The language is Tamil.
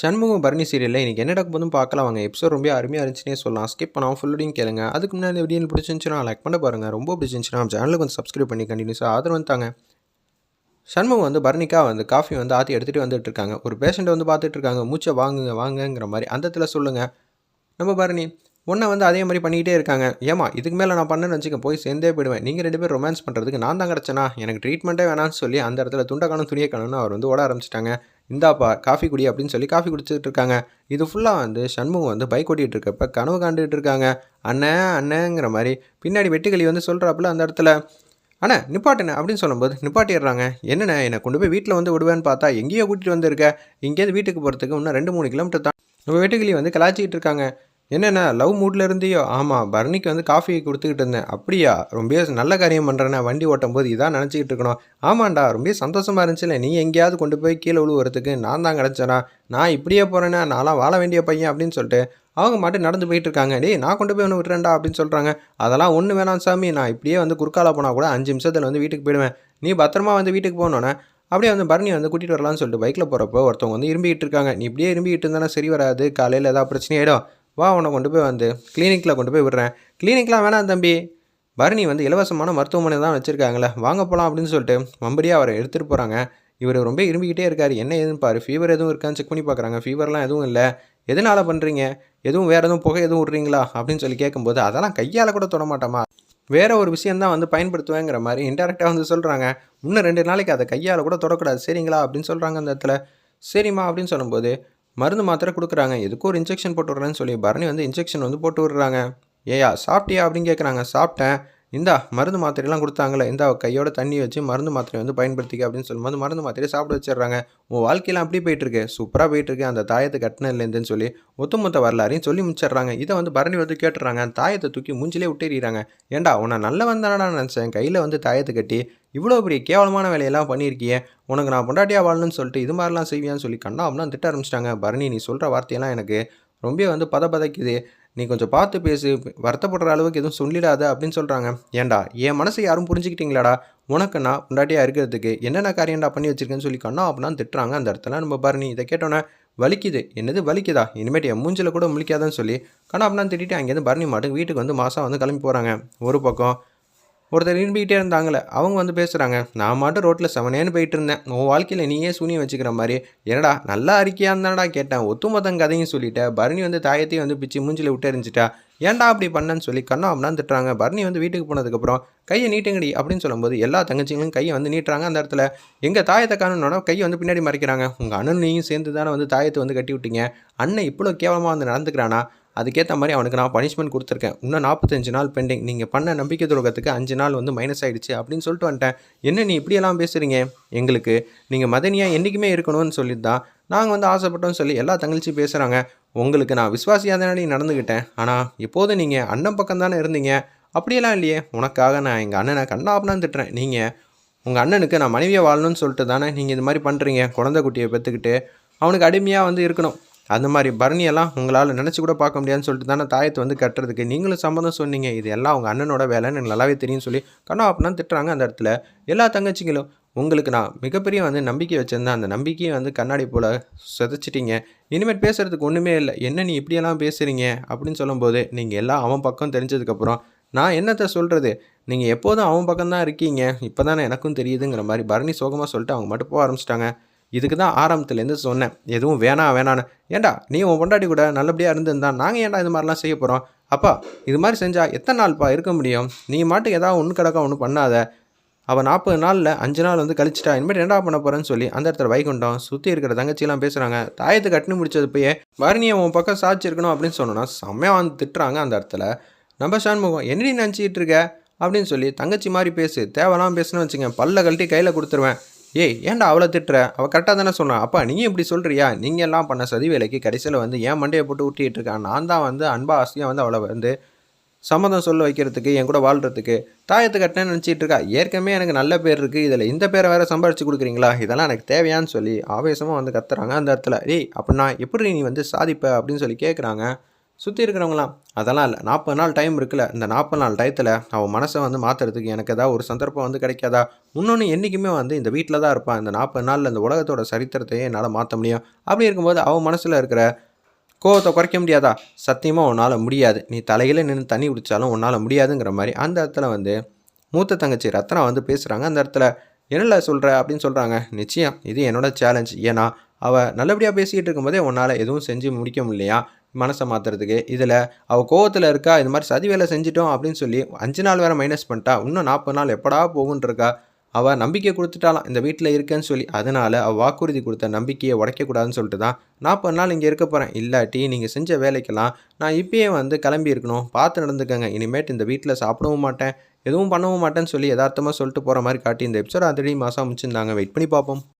சண்முகம் பரணி சீரியலில் இன்றைக்கி என்ன நடக்க போதும் பார்க்கலாம். வாங்க எபிசோட் ரொம்ப அருமையாக இருந்துச்சுன்னே சொல்லலாம். ஸ்கிப் பண்ணாமல் ஃபுல்லோடையும் கேளுங்க. அதுக்கு முன்னாடி இந்த வீடியோ பிடிச்சிருந்துச்சுன்னா லைக் பண்ண பாருங்கள் ரொம்ப பிடிச்சிருந்துச்சுன்னா சேனலுக்கு வந்து சப்ஸ்கிரைப் பண்ணி கண்டினியூஸாக ஆதரவு வந்தாங்க சண்முகம் வந்து பரணிக்கா வந்து காஃபி வந்து ஆற்றி எடுத்துகிட்டு வந்துட்டு இருக்காங்க. ஒரு பேஷண்ட்டை வந்து பார்த்துட்டு இருக்காங்க. மூச்சை வாங்குங்க வாங்குங்கிற மாதிரி. அந்த இடத்துல சொல்லுங்கள் நம்ம பரணி உன்னை வந்து அதே மாதிரி பண்ணிக்கிட்டே இருக்காங்க. ஏமா இதுக்கு மேலே நான் பண்ணேன்னு வச்சுக்க போய் சேர்ந்தே போயிடுவேன். நீங்கள் ரெண்டு பேரும் ரொமான்ஸ் பண்ணுறதுக்கு நான் தான் கிடச்சேனா? எனக்கு ட்ரீட்மெண்ட்டே வேணாம்னு சொல்லி அந்த இடத்துல துண்டை காணும் அவர் வந்து ஓட ஆரம்பிச்சிட்டாங்க. இந்தாப்பா காஃபி குடி அப்படின்னு சொல்லி காஃபி குடிச்சிட்டு இருக்காங்க. இது ஃபுல்லாக வந்து சண்முகம் வந்து பைக் ஓட்டிகிட்டு இருக்கப்ப கனவு காண்டுகிட்டு இருக்காங்க. அண்ணே அண்ணேங்கிற மாதிரி பின்னாடி வெட்டுக்கிளி வந்து சொல்கிறாப்புல அந்த இடத்துல அண்ணா நிப்பாட்டுண்ணே அப்படின்னு சொல்லும்போது நிப்பாட்டிடுறாங்க. என்னண்ணே என்னை கொண்டு போய் வீட்டில் வந்து விடுவேன்னு பார்த்தா எங்கேயோ கூட்டிகிட்டு வந்திருக்க. இங்கேருந்து வீட்டுக்கு போகிறதுக்கு இன்னும் ரெண்டு மூணு கிலோமீட்டர் தான். நம்ம வெட்டுக்கிளி வந்து கலாச்சிக்கிட்டு இருக்காங்க. என்னண்ணா லவ் மூடில் இருந்தியோ ஆமாம் பரணிக்கு வந்து காஃபி கொடுத்துக்கிட்டு இருந்தேன். அப்படியா? ரொம்ப நல்ல காரியம் பண்ணுறேண்ணே வண்டி ஓட்டும் போது இதான் நினச்சிக்கிட்டு இருக்கணும். ஆமாண்டா ரொம்ப சந்தோஷமாக இருந்துச்சுல நீ எங்கேயாவது கொண்டு போய் கீழே விழுவுறதுக்கு நான் தான் கிடச்சேனா? நான் இப்படியே போகிறேன்னா நான்லாம் வாழ வேண்டிய பையன் அப்படின்னு சொல்லிட்டு அவங்க மட்டும் நடந்து போயிட்டு இருக்காங்க. டேய் நான் கொண்டு போய் ஒன்று விட்டுறேன்டா அப்படின்னு சொல்கிறாங்க அதெல்லாம் ஒன்று வேணாம் சாமி நான் இப்படியே வந்து குறுக்கால போனால் கூட அஞ்சு நிமிஷத்தில் வந்து வீட்டுக்கு போயிடுவேன். நீ பத்திரமா வந்து வீட்டுக்கு போனோன்னே அப்படியே வந்து பரணி வந்து கூட்டிகிட்டு வரலாம்னு சொல்லிட்டு பைக்கில் போகிறப்போ ஒருத்தவங்க வந்து இரும்பிக்கிட்டு இருக்காங்க. நீ இப்படியே இரும்பிக்கிட்டு இருந்தானே சரி வராது காலையில் ஏதாவது பிரச்சனை ஆகிடும் வா உன்னை கொண்டு போய் வந்து கிளினிக்கில் கொண்டு போய் விடுறேன். கிளினிக்லாம் வேணாம் தம்பி. பரணி வந்து இலவசமான மருத்துவமனை தான் வச்சுருக்காங்களே. வாங்க போகலாம் அப்படின்னு சொல்லிட்டு மம்படியாக அவரை எடுத்துகிட்டு போகிறாங்க இவர் ரொம்ப இரும்பிக்கிட்டே இருக்கார். என்ன ஏதுன்னு பாரு. ஃபீவர் எதுவும் இருக்கான்னு செக் பண்ணி பார்க்குறாங்க ஃபீவர்லாம் எதுவும் இல்லை. எதனால் பண்ணுறீங்க எதுவும் வேறு எதுவும் புகை எதுவும் விட்றீங்களா? அப்படின்னு சொல்லி கேட்கும்போது அதெல்லாம் கையால் கூட தொட மாட்டோமா? வேற ஒரு விஷயந்தான் வந்து பயன்படுத்துவேங்கிற மாதிரி இன்டெரக்டாக வந்து சொல்கிறாங்க இன்னும் ரெண்டு நாளைக்கு அதை கையால் கூட தொடக்கூடாது. சரிங்களா? அப்படின்னு சொல்கிறாங்க அந்த இடத்துல. சரிம்மா அப்படின்னு சொல்லும்போது மருந்து மாத்திரை கொடுக்குறாங்க. எதுக்கும் ஒரு இன்ஜெக்ஷன் போட்டு விட்றேன்னு சொல்லி பரணி வந்து இன்ஜெக்ஷன் வந்து போட்டு விடுறாங்க. ஏயா சாப்பிட்டியா அப்படின்னு கேட்குறாங்க சாப்பிட்டேன். இந்தா மருந்து மாத்திரையெல்லாம் கொடுத்தாங்களே இந்தா கையோட தண்ணி வச்சு மருந்து மாத்திரை வந்து பயன்படுத்திக்க அப்படின்னு சொல்லும்போது மருந்து மாத்திரையை சாப்பிட வச்சிடுறாங்க. உன் வாழ்க்கையெல்லாம் அப்படி போயிட்டுருக்கு. சூப்பராக போயிட்டுருக்கு. அந்த தாயத்தை கட்டினதுலேருந்துன்னு சொல்லி ஒத்துமொத்த வரலாறையும் சொல்லி முடிச்சிடுறாங்க. இதை வந்து பரணி வந்து கேட்டுறாங்க தாயத்தை தூக்கி மூஞ்சிலே விட்டேறாங்க ஏண்டா உன்னை நல்ல வந்தானடா நினச்சேன். கையில் வந்து தாயத்தை கட்டி இவ்வளோ பெரிய கேவலமான வேலையெல்லாம் பண்ணியிருக்கியே உனக்கு நான் பொண்டாட்டியாக வாழணும்னு சொல்லிட்டு இது மாதிரிலாம் செய்வியான்னு சொல்லி கண்ணா அப்படின்னா திட்ட ஆரம்பிச்சிட்டாங்க. பரணி நீ சொல்கிற வார்த்தையெல்லாம் எனக்கு ரொம்ப வந்து பத பதைக்குது நீ கொஞ்சம் பார்த்து பேசு வருத்தப்படுற அளவுக்கு எதுவும் சொல்லிடாத அப்படின்னு சொல்கிறாங்க ஏன்டா என் மனசை யாரும் புரிஞ்சுக்கிட்டீங்களாடா? உனக்கு நான் பொண்டாட்டியாக இருக்கிறதுக்கு என்னென்ன காரியம்டா பண்ணி வச்சிருக்கேன்னு சொல்லி கண்ணா அப்படின்னா திட்டுறாங்க. அந்த இடத்துல நம்ம பாரு நீ இதை கேட்டோன்னே வலிக்குது. என்னது வலிக்குதா? இனிமேட்டு என் மூஞ்சில் கூட முழிக்காதான்னு சொல்லி கண்ணா அப்படின்னா திட்டிட்டு அங்கேருந்து பரணி மாட்டுக்கு வீட்டுக்கு வந்து மாதம் வந்து கிளம்பி போகிறாங்க ஒரு பக்கம் ஒருத்தர் விரும்பிக்கிட்டே இருந்தாங்களே அவங்க வந்து பேசுகிறாங்க நான் மட்டும் ரோட்டில் செவனேன்னு போயிட்டு இருந்தேன் உன் வாழ்க்கையில் நீயே சூனியம் வச்சுக்கிற மாதிரி. என்னடா நல்லா அறிக்கையாக இருந்தாடா கேட்டேன். ஒத்துமொத்தம் கதையும் சொல்லிட்டேன். பரணி வந்து தாயத்தையும் வந்து பிச்சு மூஞ்சில் விட்டு எரிஞ்சிட்டா. ஏன்டா அப்படி பண்ணேன்னு சொல்லி கண்ணா அப்படின்னா திட்டுறாங்க. பரணி வந்து வீட்டுக்கு போனதுக்கப்புறம் கையை நீட்டுங்கடி அப்படின்னு சொல்லும்போது எல்லா தங்கச்சிங்களும் கையை வந்து நீட்டுறாங்க அந்த இடத்துல. எங்கள் தாயத்தை காணணுன்னா கையை வந்து பின்னாடி மறைக்கிறாங்க. உங்கள் அண்ணன் நீயும் சேர்ந்து தானே வந்து தாயத்தை வந்து கட்டி விட்டீங்க. அண்ணன் இவ்வளோ கேவலமாக வந்து நடந்துக்கிறானா? அதுக்கேற்ற மாதிரி அவனுக்கு நான் பனிஷ்மெண்ட் கொடுத்துருக்கேன். இன்னும் நாற்பத்தஞ்சு நாள் பெண்டிங் நீங்கள் பண்ண நம்பிக்கை துரோகத்துக்கு அஞ்சு நாள் வந்து மைனஸ் ஆகிடுச்சு அப்படின்னு சொல்லிட்டு வந்துட்டேன். என்ன நீ இப்படியெல்லாம் பேசுகிறீங்க எங்களுக்கு நீங்கள் மதனியாக என்றைக்குமே இருக்கணும்னு சொல்லிட்டு தான் நாங்கள் வந்து ஆசைப்பட்டோம்னு சொல்லி எல்லா தங்கச்சி பேசுகிறாங்க உங்களுக்கு நான் விஸ்வாசியாக தானே நடந்துக்கிட்டேன் ஆனால் எப்போதும் நீங்கள் அண்ணன் பக்கம் தானே இருந்தீங்க. அப்படியெல்லாம் இல்லையே. உனக்காக நான் எங்கள் அண்ணனை கண்ணா திட்டுறேன். நீங்கள் உங்கள் அண்ணனுக்கு நான் மனைவியை வாழணும்னு சொல்லிட்டு தானே நீங்கள் இது மாதிரி பண்ணுறீங்க குழந்தை குட்டியை பெற்றுக்கிட்டு அவனுக்கு அடிமையாக வந்து இருக்கணும். அந்த மாதிரி பரணியெல்லாம் உங்களால் நினச்சி கூட பார்க்க முடியாதுன்னு சொல்லிட்டு தானே தாயத்தை வந்து கட்டுறதுக்கு நீங்களும் சம்மந்தம் சொன்னீங்க. இது எல்லாம் அவங்க அண்ணனோட வேலைன்னு எனக்கு நல்லாவே தெரியும்னு சொல்லி கண்ணா அப்படின்னா திட்டுறாங்க அந்த இடத்துல. எல்லா தங்கச்சிங்களும் உங்களுக்கு நான் மிகப்பெரிய வந்து நம்பிக்கை வச்சுருந்தேன். அந்த நம்பிக்கையை வந்து கண்ணாடி போல் சிதைச்சிட்டிங்க. இனிமேல் பேசுகிறதுக்கு ஒன்றுமே இல்லை. என்ன நீ இப்படியெல்லாம் பேசுகிறீங்க அப்படின்னு சொல்லும்போது நீங்கள் எல்லாம் அவன் பக்கம் தெரிஞ்சதுக்கப்புறம் நான் என்னத்தை சொல்கிறது நீங்கள் எப்போதும் அவன் பக்கம் தான் இருக்கீங்க. இப்போ தானே எனக்கும் தெரியுதுங்கிற மாதிரி பரணி சோகமாக சொல்லிட்டு அவங்க மட்டும் போக ஆரம்பிச்சிட்டாங்க. இதுக்கு தான் ஆரம்பத்துலேருந்து சொன்னேன். எதுவும் வேணாம் வேணான்னு. ஏண்டா நீ உன் பொண்டாட்டி கூட நல்லபடியாக இருந்திருந்தா நாங்கள் ஏன்டா இது மாதிரிலாம் செய்ய போகிறோம் அப்பா இது மாதிரி செஞ்சால் எத்தனை நாள்ப்பா இருக்க முடியும்? நீ மாட்டுக்கு ஏதாவது ஒன்று கிடக்க ஒன்று பண்ணாத. அவள் நாற்பது நாளில் அஞ்சு நாள் வந்து கழிச்சிட்டா இனிமேல் என்ன பண்ண போகிறேன்னு சொல்லி அந்த இடத்துல வைகுண்டம் சுற்றி இருக்கிற தங்கச்சிலாம் பேசுகிறாங்க தாயத்தை கட்டினு முடிச்சது போய் பரணியை உன் பக்கம் சாச்சிருக்கணும் அப்படின்னு சொன்னோன்னா செம்மையாக வந்து திட்டுறாங்க அந்த இடத்துல. நம்ம சண்முகம் என்னடி நினச்சிக்கிட்டு இருக்க? அப்படின்னு சொல்லி தங்கச்சி மாதிரி பேசு தேவைலாம் பேசுன்னு வச்சுங்க பல்ல கழட்டி கையில் கொடுத்துருவேன். ஏய் ஏன்டா அவளை திட்டுற? அவள் கரெக்டாக தானே சொன்னான் அப்பா நீங்கள் இப்படி சொல்கிறியா நீங்கள் எல்லாம் பண்ண சதி வேலைக்கு கடைசியில் வந்து ஏன் மண்டையை போட்டு ஊட்டிகிட்டு இருக்கான் நான் தான் வந்து அன்பா ஆசையாக வந்து அவளை வந்து சம்மதம் சொல்ல வைக்கிறதுக்கு என் கூட வாழ்கிறதுக்கு தாயத்து கட்டினேன்னு நினச்சிட்டு இருக்கா? ஏற்கனவே எனக்கு நல்ல பேர் இருக்குது இதில் இந்த பேரை வேறு சம்பாரிச்சு கொடுக்குறீங்களா? இதெல்லாம் எனக்கு தேவையான்னு சொல்லி ஆவேசமாக வந்து கத்துறாங்க அந்த இடத்துல. ஏய் அப்படின்னா எப்படி நீ வந்து சாதிப்ப அப்படின்னு சொல்லி கேட்குறாங்க சுற்றி இருக்கிறவங்களாம் அதெல்லாம் இல்லை. நாற்பது நாள் டைம் இருக்குல்ல. இந்த நாற்பது நாள் டயத்தில் அவன் மனசை வந்து மாற்றுறதுக்கு எனக்கு ஏதாவது ஒரு சந்தர்ப்பம் வந்து கிடைக்காதா? இன்னொன்று என்றைக்குமே வந்து இந்த வீட்டில் தான் இருப்பான் இந்த நாற்பது நாளில் இந்த உலகத்தோட சரித்திரத்தையே என்னால் மாற்ற முடியும். அப்படி இருக்கும்போது அவன் மனசில் இருக்கிற கோவத்தை குறைக்க முடியாதா? சத்தியமாக உன்னால் முடியாது. நீ தலையில் நின்று தண்ணி குடித்தாலும் உன்னால் முடியாதுங்கிற மாதிரி அந்த இடத்துல வந்து மூத்த தங்கச்சி ரத்னா வந்து பேசுகிறாங்க அந்த இடத்துல என்னல சொல்கிற அப்படின்னு சொல்கிறாங்க நிச்சயம். இது என்னோட சேலஞ்ச் ஏன்னா அவள் நல்லபடியாக பேசிக்கிட்டு இருக்கும்போதே உன்னால் எதுவும் செஞ்சு முடிக்க முடியலையா? மனசை மாற்றுறதுக்கு இதில் அவள் கோவத்தில் இருக்கா இது மாதிரி சதி வேலை செஞ்சிட்டோம் அப்படின்னு சொல்லி அஞ்சு நாள் வேறு மைனஸ் பண்ணிட்டா இன்னும் நாற்பது நாள் எப்படா போகுன்னு இருக்கா? அவள் நம்பிக்கை கொடுத்துட்டாலாம் இந்த வீட்டில் இருக்கேன்னு சொல்லி. அதனால் அவள் வாக்குறுதி கொடுத்த நம்பிக்கையை உடைக்கக்கூடாதுன்னு சொல்லிட்டு தான் நாற்பது நாள் இங்கே இருக்க போகிறேன் இல்லாட்டி நீங்கள் செஞ்ச வேலைக்கெல்லாம் நான் இப்பயே வந்து கிளம்பி இருக்கணும். பார்த்து நடந்துக்கங்க. இனிமேட்டு இந்த வீட்டில் சாப்பிடவும் மாட்டேன். எதுவும் பண்ணவும் மாட்டேன்னு சொல்லி யதார்த்தமாக சொல்லிட்டு போகிற மாதிரி காட்டி இந்த எபிசோட் ஆல்ரெடி மாதம் முடிச்சிருந்தாங்க வெயிட் பண்ணி பார்ப்போம்.